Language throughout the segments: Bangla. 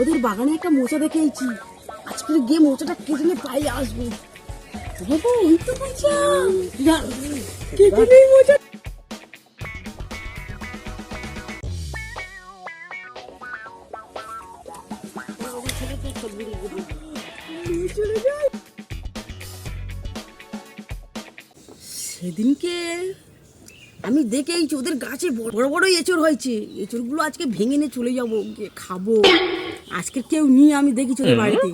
ওদের বাগানে একটা মোচা দেখে দেখেছি আজকে গিয়ে মোচাটা কেটে নিয়ে পাই আসব। বাবা ওই তো মোচা। মোচা সেদিনকে আমি দেখেইছি ওদের গাছে বড় বড় এঁচড় হয়েছে। এঁচড়গুলো আজকে ভেঙে নিয়ে চলে যাব গিয়ে খাব। আজকে কেউ নিয়ে আমি দেখেছি ওদের বাড়িতে।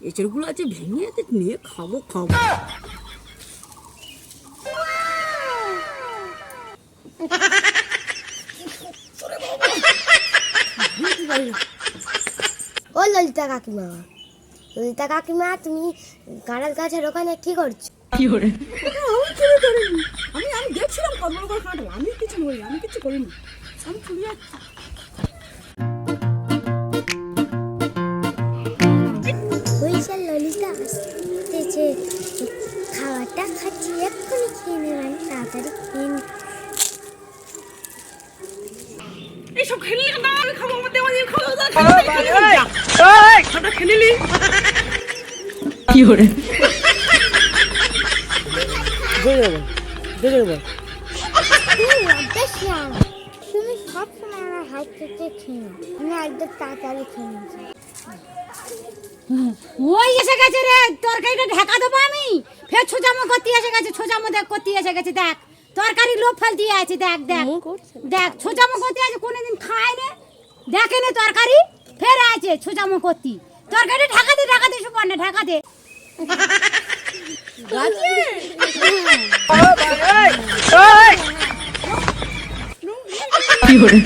এঁচড়গুলো আছে ভেঙে নিয়ে খাব খাব। ও ললিতা কাকিমা। ললিতা কাকিমা তুমি কাঁড়াল গাছের ওখানে কি করছ? আমি আমি আমি দেখছিলাম কত করে কাঁঠাল আমি কিছু আমি কিছু করিনি। আমি চলে যাচ্ছি। ললিতা আসতেছে খাবারটা খাচ্ছি এক্ষুনি খেয়ে নেবেন তাড়াতাড়ি খেয়ে নে। এইসব খেললি না আমি খাব আমার দেওয়া খাব। খেলিলি তুমি লজ্জা শিয়াল। তুমি সব সময় আমার হাত থেকে খেয়ে আমি একদম তাড়াতাড়ি খেয়ে নিয়েছি। ওই এসে গেছে রে তরকারিটা ঢাকা দেবো আমি। ফের ছোজামো করতে এসে গেছে ছোজামো দেখ করতে এসে গেছে দেখ। তরকারি লোক ফেল দিয়ে আছে দেখ দেখ। দেখ ছোজামো করতে আছে কোনোদিন খায় না। দেখে না তরকারি ফের আছে ছোজামো করতে। তরকারি ঢাকাতে ঢাকাতে সুপর্ণা ঢাকা দে। কি করে